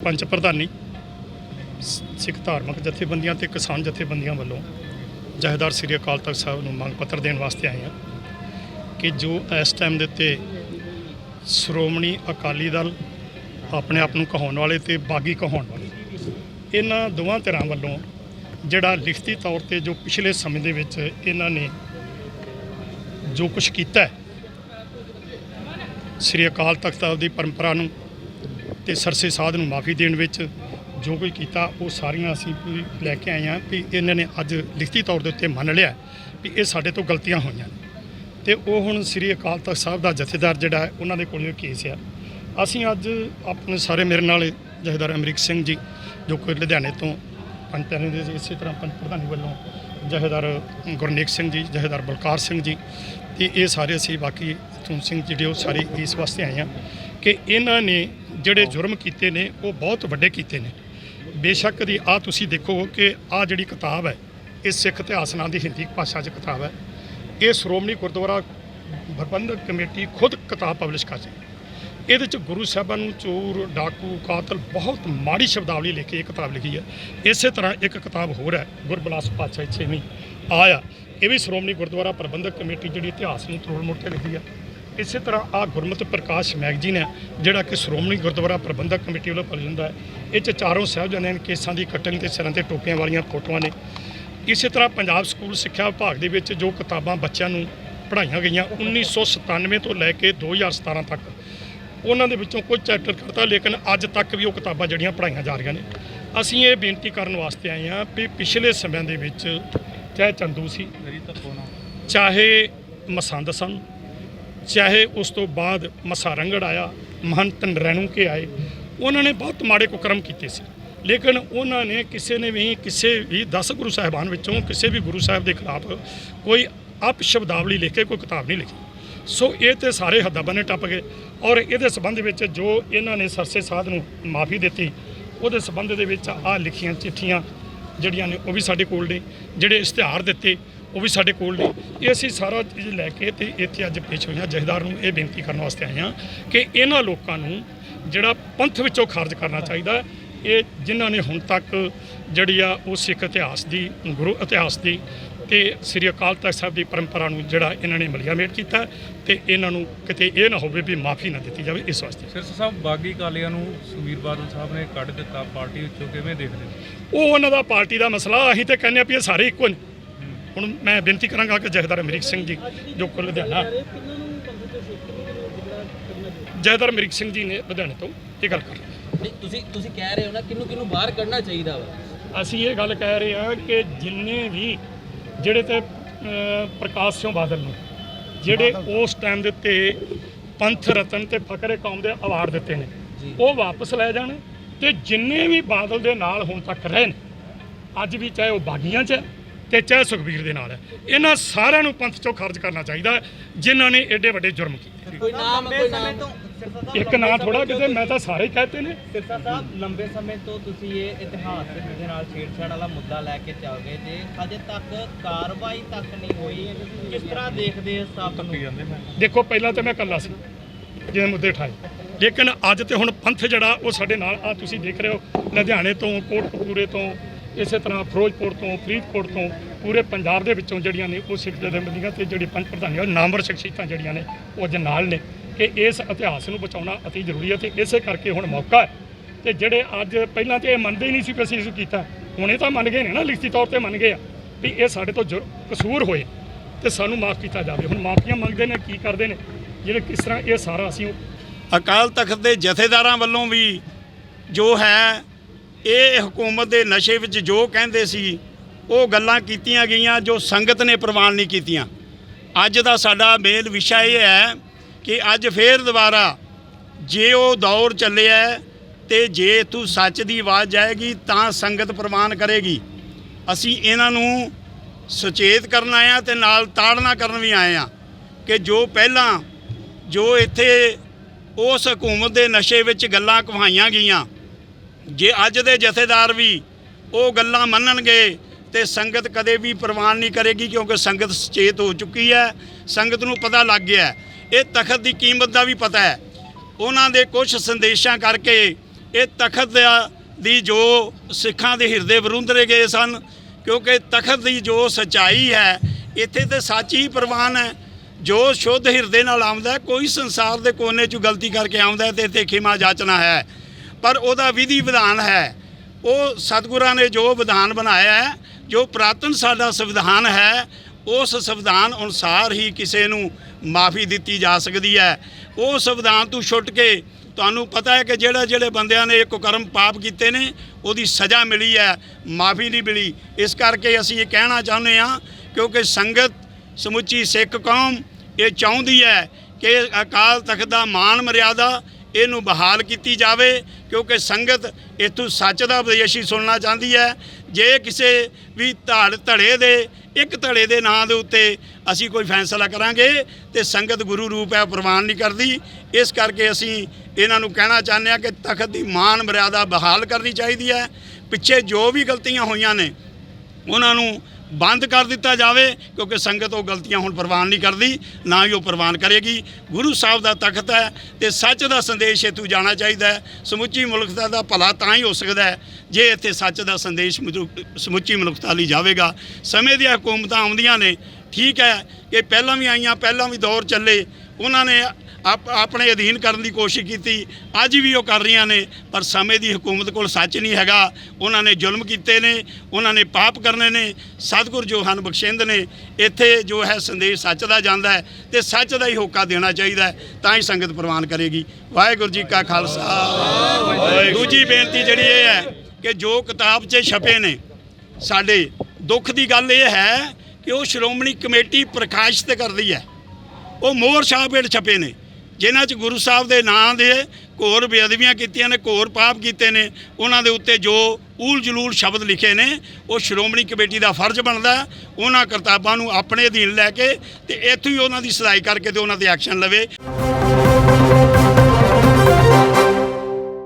ਪੰਚ ਪ੍ਰਧਾਨੀ ਸਿੱਖ ਧਾਰਮਿਕ ਜਥੇਬੰਦੀਆਂ ਤੇ ਕਿਸਾਨ ਜਥੇਬੰਦੀਆਂ ਵੱਲੋਂ ਜਹੇਦਾਰ ਸ੍ਰੀ ਅਕਾਲ ਤਖਤ ਸਾਹਿਬ ਨੂੰ ਮੰਗ ਪੱਤਰ ਦੇਣ ਵਾਸਤੇ ਆਏ ਹਾਂ ਕਿ ਜੋ ਇਸ ਟਾਈਮ ਦੇ ਉੱਤੇ ਸ਼੍ਰੋਮਣੀ ਅਕਾਲੀ ਦਲ ਆਪਣੇ ਆਪ ਨੂੰ ਕਹਾਉਣ ਵਾਲੇ ਤੇ ਬਾਗੀ ਕਹਾਉਣ ਵਾਲੇ, ਇਹਨਾਂ ਦੋਵਾਂ ਧਿਰਾਂ ਵੱਲੋਂ ਜਿਹੜਾ ਲਿਖਤੀ ਤੌਰ ਤੇ ਜੋ ਪਿਛਲੇ ਸਮੇਂ ਦੇ ਵਿੱਚ ਇਹਨਾਂ ਨੇ ਜੋ ਕੁਝ ਕੀਤਾ ਹੈ, ਸ੍ਰੀ ਅਕਾਲ ਤਖਤ ਸਾਹਿਬ ਦੀ ਪਰੰਪਰਾ ਨੂੰ ਤੇ ਸਰਸੇ ਸਾਧ ਨੂੰ ਮਾਫੀ ਦੇਣ ਵਿੱਚ ਜੋ ਕੋਈ ਕੀਤਾ, ਉਹ ਸਾਰੀਆਂ ਅਸੀਂ ਪੂਰੀ ਲੈ ਕੇ ਆਏ ਹਾਂ ਵੀ ਇਹਨਾਂ ਨੇ ਅੱਜ ਲਿਖਤੀ ਤੌਰ ਦੇ ਉੱਤੇ ਮੰਨ ਲਿਆ ਵੀ ਇਹ ਸਾਡੇ ਤੋਂ ਗਲਤੀਆਂ ਹੋਈਆਂ ਨੇ। ਤੇ ਉਹ ਹੁਣ ਸ੍ਰੀ ਅਕਾਲ ਤਖਤ ਸਾਹਿਬ ਦਾ ਜਥੇਦਾਰ ਜਿਹੜਾ ਹੈ, ਉਹਨਾਂ ਦੇ ਕੋਲ ਇਹ ਕੇਸ ਆ। ਅਸੀਂ ਅੱਜ ਆਪਣੇ ਸਾਰੇ ਮੇਰੇ ਨਾਲ ਜਥੇਦਾਰ ਅਮਰੀਕ ਸਿੰਘ ਜੀ, ਜੋ ਕਿ ਲੁਧਿਆਣੇ ਤੋਂ ਪੰਚਾਇਤ ਦੇ ਇਸੇ ਤਰ੍ਹਾਂ ਪੰਚ ਪ੍ਰਧਾਨੀ ਵੱਲੋਂ ਜਥੇਦਾਰ ਗੁਰਨੇਕ ਸਿੰਘ ਜੀ, ਜਥੇਦਾਰ ਬਲਕਾਰ ਸਿੰਘ ਜੀ, ਤੇ ਇਹ ਸਾਰੇ ਅਸੀਂ ਬਾਕੀ ਤੁਮ ਸਿੰਘ ਜਿਹੜੇ ਉਹ ਸਾਰੇ ਇਸ ਵਾਸਤੇ ਆਏ ਹਾਂ ਕਿ ਇਹਨਾਂ ਨੇ ਜਿਹੜੇ ਜੁਰਮ ਕੀਤੇ ਨੇ ਉਹ ਬਹੁਤ ਵੱਡੇ ਕੀਤੇ ਨੇ। ਬੇਸ਼ੱਕ ਦੀ ਆ ਤੁਸੀਂ ਦੇਖੋ ਕਿ ਆ ਜਿਹੜੀ ਕਿਤਾਬ ਹੈ ਇਹ ਸਿੱਖ ਇਤਿਹਾਸ ਨਾਂ ਦੀ ਹਿੰਦੀ ਭਾਸ਼ਾ 'ਚ ਕਿਤਾਬ ਹੈ। ਇਹ ਸ਼੍ਰੋਮਣੀ ਗੁਰਦੁਆਰਾ ਪ੍ਰਬੰਧਕ ਕਮੇਟੀ ਖੁਦ ਕਿਤਾਬ ਪਬਲਿਸ਼ ਕਰ ਰਹੀ ਹੈ। ਇਹਦੇ ਚ ਗੁਰੂ ਸਾਹਿਬਾਂ ਨੂੰ ਚੋਰ ਡਾਕੂ ਕਾਤਲ ਬਹੁਤ ਮਾੜੀ ਸ਼ਬਦਾਵਲੀ ਲਿਖ ਕੇ ਇਹ ਕਿਤਾਬ ਲਿਖੀ ਹੈ। ਇਸੇ ਤਰ੍ਹਾਂ ਇੱਕ ਕਿਤਾਬ ਹੋਰ ਹੈ ਗੁਰਬਲਾਸ ਪਾਤਸ਼ਾਹੀ ਛੇਵੀਂ ਆਇਆ। ਇਹ ਵੀ ਸ਼੍ਰੋਮਣੀ ਗੁਰਦੁਆਰਾ ਪ੍ਰਬੰਧਕ ਕਮੇਟੀ ਜਿਹੜੀ ਇਤਿਹਾਸ ਨੂੰ ਤਰੋੜ ਮੋੜ ਕੇ ਲਿਖੀ ਹੈ। ਇਸੇ ਤਰ੍ਹਾਂ ਆ ਗੁਰਮਤਿ ਪ੍ਰਕਾਸ਼ ਮੈਗਜ਼ੀਨ ਹੈ, ਜਿਹੜਾ ਕਿ ਸ਼੍ਰੋਮਣੀ ਗੁਰਦੁਆਰਾ ਪ੍ਰਬੰਧਕ ਕਮੇਟੀ ਵੱਲੋਂ ਪੜ੍ਹਿਆ ਜਾਂਦਾ ਹੈ। ਇਹ ਚ ਚਾਰੋਂ ਸਾਹਿਬਜ਼ਾਦਿਆਂ ਦੇ ਕੇਸਾਂ ਦੀ ਕਟਿੰਗ ਤੇ ਸਿਰਾਂ ਤੇ ਟੋਪੀਆਂ ਵਾਲੀਆਂ ਫੋਟੋਆਂ ਨੇ। ਇਸੇ ਤਰ੍ਹਾਂ ਪੰਜਾਬ ਸਕੂਲ ਸਿੱਖਿਆ ਵਿਭਾਗ ਦੇ ਵਿੱਚ ਜੋ ਕਿਤਾਬਾਂ ਬੱਚਿਆਂ ਨੂੰ ਪੜ੍ਹਾਈਆਂ ਗਈਆਂ 1997 ਤੋਂ ਲੈ ਕੇ 2017 ਤੱਕ। ਉਹਨਾਂ ਦੇ ਵਿੱਚੋਂ ਕੁਝ ਚੈਪਟਰ ਕਰਤਾ, ਲੇਕਿਨ ਅੱਜ ਤੱਕ ਵੀ ਉਹ ਕਿਤਾਬਾਂ ਜਿਹੜੀਆਂ ਪੜ੍ਹਾਈਆਂ ਜਾ ਰਹੀਆਂ ਨੇ। ਅਸੀਂ ਇਹ ਬੇਨਤੀ ਕਰਨ ਵਾਸਤੇ ਆਏ ਹਾਂ ਵੀ ਪਿਛਲੇ ਸਮਿਆਂ ਦੇ ਵਿੱਚ ਚਾਹੇ ਚੰਦੂ ਸੀ, ਚਾਹੇ ਮਸੰਦ ਸਨ ਚਾਹੇ ਉਸ ਤੋਂ ਬਾਅਦ ਮਸਾ ਰੰਗੜ ਆਇਆ, ਮਹੰਤ ਨਰੈਣੂ ਕੇ ਆਏ, ਉਹਨਾਂ ਨੇ ਬਹੁਤ ਮਾੜੇ ਕੁਕਰਮ ਕੀਤੇ ਸੀ। ਲੇਕਿਨ ਉਹਨਾਂ ਨੇ ਕਿਸੇ ਨੇ ਵੀ, ਕਿਸੇ ਵੀ 10 ਗੁਰੂ ਸਾਹਿਬਾਨ ਵਿੱਚੋਂ, ਕਿਸੇ ਵੀ ਗੁਰੂ ਸਾਹਿਬ ਦੇ ਖਿਲਾਫ ਕੋਈ ਅਪ ਸ਼ਬਦਾਵਲੀ ਲਿਖ ਕੇ, ਕੋਈ ਕਿਤਾਬ ਨਹੀਂ ਲਿਖੀ। ਸੋ ਇਹ ਤੇ ਸਾਰੇ ਹੱਦਾਂ ਬੰਨੇ ਟੱਪ ਗਏ ਔਰ ਇਹਦੇ ਸੰਬੰਧ ਵਿੱਚ ਜੋ ਇਹਨਾਂ ਨੇ ਸਰਸੇ ਸਾਧ ਨੂੰ ਮਾਫੀ ਦਿੱਤੀ, ਉਹਦੇ ਸੰਬੰਧ ਦੇ ਵਿੱਚ ਆ ਲਿਖੀਆਂ ਚਿੱਠੀਆਂ ਜਿਹੜੀਆਂ ਨੇ ਉਹ ਵੀ ਸਾਡੇ ਕੋਲ ਨੇ, ਜਿਹੜੇ ਇਸ਼ਤਿਹਾਰ ਦਿੱਤੇ ਉਹ ਵੀ ਸਾਡੇ ਕੋਲ ਨੇ। ਇਹ ਅਸੀਂ ਸਾਰਾ ਚੀਜ਼ ਲੈ ਕੇ ਤੇ ਇੱਥੇ ਅੱਜ ਪੇਸ਼ ਹੋਈਆਂ ਜਹੇਦਾਰ ਨੂੰ ਇਹ ਬੇਨਤੀ ਕਰਨ ਵਾਸਤੇ ਆਏ ਹਾਂ ਕਿ ਇਹਨਾਂ ਲੋਕਾਂ ਨੂੰ ਜਿਹੜਾ ਪੰਥ ਵਿੱਚੋਂ ਖਾਰਜ ਕਰਨਾ ਚਾਹੀਦਾ ਹੈ। ਇਹ ਜਿਨ੍ਹਾਂ ਨੇ ਹੁਣ ਤੱਕ ਜਿਹੜੀ ਆ ਉਹ ਸਿੱਖ ਇਤਿਹਾਸ ਦੀ ਗੁਰੂ ਇਤਿਹਾਸ ਦੀ ਤੇ ਸ੍ਰੀ ਅਕਾਲ ਤਖਤ ਸਾਹਿਬ ਦੀ ਪਰੰਪਰਾ ਨੂੰ ਜਿਹੜਾ ਇਹਨਾਂ ਨੇ ਮਲੀਆ ਮੇਟ ਕੀਤਾ ਤੇ ਇਹਨਾਂ ਨੂੰ ਕਿਤੇ ਇਹ ਨਾ ਹੋਵੇ ਵੀ ਮਾਫੀ ਨਾ ਦਿੱਤੀ ਜਾਵੇ ਇਸ ਵਾਸਤੇ। ਸਿਰਸ ਸਾਹਿਬ ਬਾਗੀ ਕਾਲੀਆਂ ਨੂੰ ਸੁਖਬੀਰ ਬਾਦਲ ਸਾਹਿਬ ਨੇ ਕੱਢ ਦਿੱਤਾ ਪਾਰਟੀ ਵਿੱਚੋਂ ਕਿਵੇਂ ਦੇਖਦੇ ਹੋ? ਉਹ ਉਹਨਾਂ ਦਾ ਪਾਰਟੀ ਦਾ ਮਸਲਾ ਅਸੀਂ ਤੇ ਕਹਿੰਦੇ ਆ ਵੀ ਇਹ ਸਾਰੇ ਇੱਕੋ ਨੇ। ਹੁਣ ਮੈਂ ਬੇਨਤੀ ਕਰਾਂਗਾ ਕਿ ਜਹੇਦਾਰ ਅਮਰੀਕ ਸਿੰਘ ਜੀ ਜੋ ਕਿ ਲੁਧਿਆਣਾ। ਜਹੇਦਾਰ ਅਮਰੀਕ ਸਿੰਘ ਜੀ ਨੇ ਲੁਧਿਆਣੇ ਤੋਂ ਇਹ ਗੱਲ ਕਰ ਨਹੀਂ ਤੁਸੀਂ ਤੁਸੀਂ ਕਹਿ ਰਹੇ ਹੋ ਨਾ ਕਿਹਨੂੰ ਕਿਹਨੂੰ ਬਾਹਰ ਕੱਢਣਾ ਚਾਹੀਦਾ ਵਾ? ਅਸੀਂ ਇਹ ਗੱਲ ਕਹਿ ਰਹੇ ਹਾਂ ਕਿ ਜਿੰਨੇ ਵੀ ਜਿਹੜੇ ਤੇ ਪ੍ਰਕਾਸ਼ ਸਿੰਘ ਬਾਦਲ ਨੂੰ ਜਿਹੜੇ ਉਸ ਟਾਈਮ ਦੇ ਉੱਤੇ ਪੰਥ ਰਤਨ ਤੇ ਫਕਰੇ ਕੌਮ ਦੇ ਅਵਾਰਡ ਦਿੱਤੇ ਨੇ। ਉਹ ਵਾਪਸ ਲੈ ਜਾਣ ਤੇ ਜਿੰਨੇ ਵੀ ਬਾਦਲ ਦੇ ਨਾਲ ਹੁਣ ਤੱਕ ਰਹੇ ਨੇ ਅੱਜ ਵੀ ਚਾਹੇ ਉਹ ਬਾਗੀਆਂ 'ਚ ਹੈ ਤੇ ਚਾਹੇ ਸੁਖਬੀਰ ਦੇ ਨਾਲ ਹੈ। ਇਹਨਾਂ ਸਾਰਿਆਂ ਨੂੰ ਪੰਥ ਚੋਂ ਖਰਚ ਕਰਨਾ ਚਾਹੀਦਾ ਹੈ, ਜਿਨ੍ਹਾਂ ਨੇ ਐਡੇ ਵੱਡੇ ਜੁਰਮ ਕੀਤੇ। ਕੋਈ ਨਾਮ ਕੋਈ ਨਾਮ? ਇੱਕ ਨਾਂ ਥੋੜਾ ਕਿਤੇ ਮੈਂ ਤਾਂ ਸਾਰੇ ਹੀ ਕਹਤੇ ਨੇ। ਸਿਰਸਾ ਸਾਹਿਬ ਲੰਬੇ ਸਮੇਂ ਤੋਂ ਤੁਸੀਂ ਇਹ ਇਤਿਹਾਸ ਦੇ ਨਾਲ ਛੇੜਛਾੜ ਵਾਲਾ ਮੁੱਦਾ ਲੈ ਕੇ ਚੱਲ ਗਏ ਜੇ। ਅਜੇ ਤੱਕ ਕਾਰਵਾਈ ਤੱਕ ਨਹੀਂ ਹੋਈ। ਕਿਸ ਤਰ੍ਹਾਂ ਦੇਖਦੇ ਹੋ ਸਭ ਨੂੰ? ਜਾਂਦੇ ਮੈਂ। ਦੇਖੋ ਪਹਿਲਾਂ ਤਾਂ ਮੈਂ ਇਕੱਲਾ ਸੀ ਜਿਹਨੇ ਮੁੱਦੇ ਠਾਏ ਲੇਕਿਨ ਅੱਜ ਤੇ ਹੁਣ ਪੰਥ ਜਿਹੜਾ ਉਹ ਸਾਡੇ ਨਾਲ ਆ ਤੁਸੀਂ ਦੇਖ ਰਹੇ ਹੋ ਲੁਧਿਆਣੇ ਤੋਂ ਕੋਟਕਪੂਰੇ ਤੋਂ ਇਸੇ ਤਰ੍ਹਾਂ ਫਿਰੋਜ਼ਪੁਰ ਤੋਂ, ਫਰੀਦਕੋਟ ਤੋਂ, ਪੂਰੇ ਪੰਜਾਬ ਦੇ ਵਿੱਚੋਂ ਜਿਹੜੀਆਂ ਨੇ ਉਹ ਸਿੱਖ ਜਥੇਬੰਦੀਆਂ ਤੇ ਜਿਹੜੀ ਪੰਜ ਪ੍ਰਧਾਨੀਆਂ ਨਾਮਵਰ ਸ਼ਖਸੀਅਤਾਂ ਜਿਹੜੀਆਂ ਨੇ, ਉਹ ਅੱਜ ਨਾਲ ਨੇ ਕਿ ਇਸ ਇਤਿਹਾਸ ਨੂੰ ਬਚਾਉਣਾ ਅਤੀ ਜ਼ਰੂਰੀ ਹੈ ਤੇ ਇਸੇ ਕਰਕੇ ਹੁਣ ਮੌਕਾ ਹੈ। ਤੇ ਜਿਹੜੇ ਅੱਜ ਪਹਿਲਾਂ ਤੇ ਇਹ ਮੰਨਦੇ ਹੀ ਨਹੀਂ ਸੀ ਕਿ ਅਸੀਂ ਇਸ ਕੀਤਾ, ਹੁਣ ਇਹ ਤਾਂ ਮੰਨ ਗਏ ਨੇ ਨਾ, ਲਿਖਤੀ ਤੌਰ ਤੇ ਮੰਨ ਗਏ ਆ ਵੀ ਇਹ ਸਾਡੇ ਤੋਂ ਜੁਰ- ਕਸੂਰ ਹੋਏ ਤੇ ਸਾਨੂੰ ਮਾਫ ਕੀਤਾ ਜਾਵੇ। ਹੁਣ ਮਾਫੀਆਂ ਮੰਗਦੇ ਨੇ, ਕੀ ਕਰਦੇ ਨੇ, ਜਿਹੜੇ ਕਿਸ ਤਰ੍ਹਾਂ ਇਹ ਸਾਰਾ ਅਸੀਂ ਅਕਾਲ ਤਖਤ ਦੇ ਜਥੇਦਾਰਾਂ ਵੱਲੋਂ ਵੀ ਜੋ ਹੈ ਇਹ ਹਕੂਮਤ ਦੇ ਨਸ਼ੇ ਵਿੱਚ ਜੋ ਕਹਿੰਦੇ ਸੀ, ਉਹ ਗੱਲਾਂ ਕੀਤੀਆਂ ਗਈਆਂ ਜੋ ਸੰਗਤ ਨੇ ਪ੍ਰਵਾਨ ਨਹੀਂ ਕੀਤੀਆਂ। ਅੱਜ ਦਾ ਸਾਡਾ ਮੇਲ ਵਿਸ਼ਾ ਇਹ ਹੈ ਕਿ ਅੱਜ ਫੇਰ ਦੁਬਾਰਾ ਜੇ ਉਹ ਦੌਰ ਚੱਲਿਆ ਹੈ ਤੇ ਜੇ ਤੂੰ ਸੱਚ ਦੀ ਆਵਾਜ਼ ਜਾਏਗੀ ਤਾਂ ਸੰਗਤ ਪ੍ਰਵਾਨ ਕਰੇਗੀ। ਅਸੀਂ ਇਹਨਾਂ ਨੂੰ ਸੁਚੇਤ ਕਰਨ ਆਏ ਹਾਂ ਤੇ ਨਾਲ ਤਾੜਨਾ ਕਰਨ ਵੀ ਆਏ ਹਾਂ ਕਿ ਜੋ ਪਹਿਲਾਂ ਜੋ ਇੱਥੇ ਉਸ ਹਕੂਮਤ ਦੇ ਨਸ਼ੇ ਵਿੱਚ ਗੱਲਾਂ ਕਹਾਈਆਂ ਗਈਆਂ ਜੇ ਅੱਜ ਦੇ ਜਥੇਦਾਰ ਵੀ ਉਹ ਗੱਲਾਂ ਮੰਨਣਗੇ ਤੇ ਸੰਗਤ ਕਦੇ ਵੀ ਪ੍ਰਵਾਨ ਨਹੀਂ ਕਰੇਗੀ ਕਿਉਂਕਿ ਸੰਗਤ ਸੁਚੇਤ ਹੋ ਚੁੱਕੀ ਹੈ, ਸੰਗਤ ਨੂੰ ਪਤਾ ਲੱਗ ਗਿਆ ਇਹ ਤਖਤ ਦੀ ਕੀਮਤ ਦਾ ਵੀ ਪਤਾ ਹੈ। ਉਹਨਾਂ ਦੇ ਕੁਝ ਸੰਦੇਸ਼ਾਂ ਕਰਕੇ ਇਹ ਤਖਤ ਦੀ ਜੋ ਸਿੱਖਾਂ ਦੇ ਹਿਰਦੇ ਵਿਰੁੰਦਰੇ ਗਏ ਸਨ, ਕਿਉਂਕਿ ਤਖਤ ਦੀ ਜੋ ਸਚਾਈ ਹੈ, ਇੱਥੇ ਤੇ ਸੱਚ ਹੀ ਪ੍ਰਵਾਨ ਹੈ। ਜੋ ਸ਼ੁੱਧ ਹਿਰਦੇ ਨਾਲ ਆਉਂਦਾ ਕੋਈ ਸੰਸਾਰ ਦੇ ਕੋਨੇ 'ਚ ਗਲਤੀ ਕਰਕੇ ਆਉਂਦਾ ਹੈ ਤੇ ਇੱਥੇ ਖਿਮਾ ਜਾਚਨਾ ਹੈ। ਪਰ ਉਹਦਾ ਵਿਧੀ ਵਿਧਾਨ ਹੈ। ਉਹ ਸਤਿਗੁਰਾਂ ਨੇ ਜੋ ਵਿਧਾਨ ਬਣਾਇਆ ਹੈ, ਜੋ ਪ੍ਰਾਤਨ ਸਾਡਾ ਸੰਵਿਧਾਨ ਹੈ, ਉਸ ਸੰਵਿਧਾਨ ਅਨੁਸਾਰ ਹੀ ਕਿਸੇ ਨੂੰ ਮਾਫੀ ਦਿੱਤੀ ਜਾ ਸਕਦੀ ਹੈ। ਉਹ ਸੰਵਿਧਾਨ ਤੋਂ ਛੁੱਟ ਕੇ ਤੁਹਾਨੂੰ ਪਤਾ ਹੈ ਕਿ ਜਿਹੜੇ ਜਿਹੜੇ ਬੰਦਿਆਂ ਨੇ ਇੱਕ ਕਰਮ ਪਾਪ ਕੀਤੇ ਨੇ, ਉਹਦੀ ਸਜ਼ਾ ਮਿਲੀ ਹੈ, ਮਾਫੀ ਨਹੀਂ ਮਿਲੀ। ਇਸ ਕਰਕੇ ਅਸੀਂ ਇਹ ਕਹਿਣਾ ਚਾਹੁੰਦੇ ਹਾਂ, ਕਿਉਂਕਿ ਸੰਗਤ ਸਮੁੱਚੀ ਸਿੱਖ ਕੌਮ ਇਹ ਚਾਹੁੰਦੀ ਹੈ ਕਿ ਅਕਾਲ ਤਖਤ ਦਾ ਮਾਨ ਮਰਿਆਦਾ ਇਹਨੂੰ ਬਹਾਲ ਕੀਤੀ ਜਾਵੇ, ਕਿਉਂਕਿ ਸੰਗਤ ਇਥੋਂ ਸੱਚ ਦਾ ਉਪਦੇਸ਼ ਹੀ ਸੁਣਨਾ ਚਾਹੁੰਦੀ ਹੈ। ਜੇ ਕਿਸੇ ਵੀ ਧੜ, ਧੜੇ ਦੇ, ਇੱਕ ਧੜੇ ਦੇ ਨਾਂ ਦੇ ਉੱਤੇ ਅਸੀਂ ਕੋਈ ਫੈਸਲਾ ਕਰਾਂਗੇ ਤੇ ਸੰਗਤ ਗੁਰੂ ਰੂਪ ਹੈ, ਪ੍ਰਵਾਨ ਨਹੀਂ ਕਰਦੀ। ਇਸ ਕਰਕੇ ਅਸੀਂ ਇਹਨਾਂ ਨੂੰ ਕਹਿਣਾ ਚਾਹੁੰਦੇ ਹਾਂ ਕਿ ਤਖਤ ਦੀ ਮਾਨ ਮਰਿਆਦਾ ਬਹਾਲ ਕਰਨੀ ਚਾਹੀਦੀ ਹੈ। ਪਿੱਛੇ ਜੋ ਵੀ ਗਲਤੀਆਂ ਹੋਈਆਂ ਨੇ, ਉਹਨਾਂ ਨੂੰ ਬੰਦ ਕਰ ਦਿੱਤਾ ਜਾਵੇ, ਕਿਉਂਕਿ ਸੰਗਤ ਉਹ ਗਲਤੀਆਂ ਹੁਣ ਪ੍ਰਵਾਨ ਨਹੀਂ ਕਰਦੀ, ਨਾ ਹੀ ਉਹ ਪ੍ਰਵਾਨ ਕਰੇਗੀ। ਗੁਰੂ ਸਾਹਿਬ ਦਾ ਤਖਤ ਹੈ ਤੇ ਸੱਚ ਦਾ ਸੰਦੇਸ਼ ਇੱਥੋਂ ਜਾਣਾ ਚਾਹੀਦਾ ਹੈ। ਸਮੁੱਚੀ ਮਨੁੱਖਤਾ ਦਾ ਭਲਾ ਤਾਂ ਹੀ ਹੋ ਸਕਦਾ ਹੈ, ਜੇ ਇੱਥੇ ਸੱਚ ਦਾ ਸੰਦੇਸ਼ ਮਨੁ- ਸਮੁੱਚੀ ਮਨੁੱਖਤਾ ਲਈ ਜਾਵੇਗਾ। ਸਮੇਂ ਦੀਆਂ ਹਕੂਮਤਾਂ ਆਉਂਦੀਆਂ ਨੇ। ਠੀਕ ਹੈ ਕਿ ਪਹਿਲਾਂ ਵੀ ਆਈਆਂ, ਪਹਿਲਾਂ ਵੀ ਦੌਰ ਚੱਲੇ। ਉਹਨਾਂ ਨੇ ਆਪ ਆਪਣੇ ਅਧੀਨ ਕਰਨ ਦੀ ਕੋਸ਼ਿਸ਼ ਕੀਤੀ। ਅੱਜ ਵੀ ਉਹ ਕਰ ਰਹੀਆਂ ਨੇ, ਪਰ ਸਮੇਂ ਦੀ ਹਕੂਮਤ ਕੋਲ ਸੱਚ ਨਹੀਂ ਹੈਗਾ। ਉਹਨਾਂ ਨੇ ਜ਼ੁਲਮ ਕੀਤੇ ਨੇ, ਉਹਨਾਂ ਨੇ ਪਾਪ ਕਰਨੇ ਨੇ। ਸਤਿਗੁਰ ਜੋ ਹਨ ਬਖਸ਼ਿੰਦ ਨੇ, ਇੱਥੇ ਜੋ ਹੈ ਸੰਦੇਸ਼ ਸੱਚ ਦਾ ਜਾਂਦਾ ਹੈ ਤੇ ਸੱਚ ਦਾ ਹੀ ਹੋਕਾ ਦੇਣਾ ਚਾਹੀਦਾ ਤਾਂ ਹੀ ਸੰਗਤ ਪ੍ਰਵਾਨ ਕਰੇਗੀ। ਵਾਹਿਗੁਰੂ ਜੀ ਕਾ ਖਾਲਸਾ। ਦੂਜੀ ਬੇਨਤੀ ਜਿਹੜੀ ਇਹ ਹੈ ਕਿ ਜੋ ਕਿਤਾਬ 'ਚ ਛਪੇ ਨੇ, ਸਾਡੇ ਦੁੱਖ ਦੀ ਗੱਲ ਇਹ ਹੈ ਕਿ ਉਹ ਸ਼੍ਰੋਮਣੀ ਕਮੇਟੀ ਪ੍ਰਕਾਸ਼ਿਤ ਕਰਦੀ ਹੈ। ਉਹ ਮੋਹਰ ਸ਼ਾਹਪੇਟ ਛਪੇ ਨੇ। ਜਿਨ੍ਹਾਂ 'ਚ ਗੁਰੂ ਸਾਹਿਬ ਦੇ ਨਾਂ ਦੇ ਘੋਰ ਬੇਅਦਬੀਆਂ ਕੀਤੀਆਂ ਨੇ, ਘੋਰ ਪਾਪ ਕੀਤੇ ਨੇ, ਉਹਨਾਂ ਦੇ ਉੱਤੇ ਜੋ ਊਲ ਜਲੂਲ ਸ਼ਬਦ ਲਿਖੇ ਨੇ, ਉਹ ਸ਼੍ਰੋਮਣੀ ਕਮੇਟੀ ਦਾ ਫਰਜ਼ ਬਣਦਾ ਉਹਨਾਂ ਕਰਤਾਬਾਂ ਨੂੰ ਆਪਣੇ ਅਧੀਨ ਲੈ ਕੇ ਤੇ ਇੱਥੋਂ ਹੀ ਉਹਨਾਂ ਦੀ ਸਦਾਈ ਕਰਕੇ ਤੇ ਉਹਨਾਂ ਤੇ ਐਕਸ਼ਨ ਲਵੇ।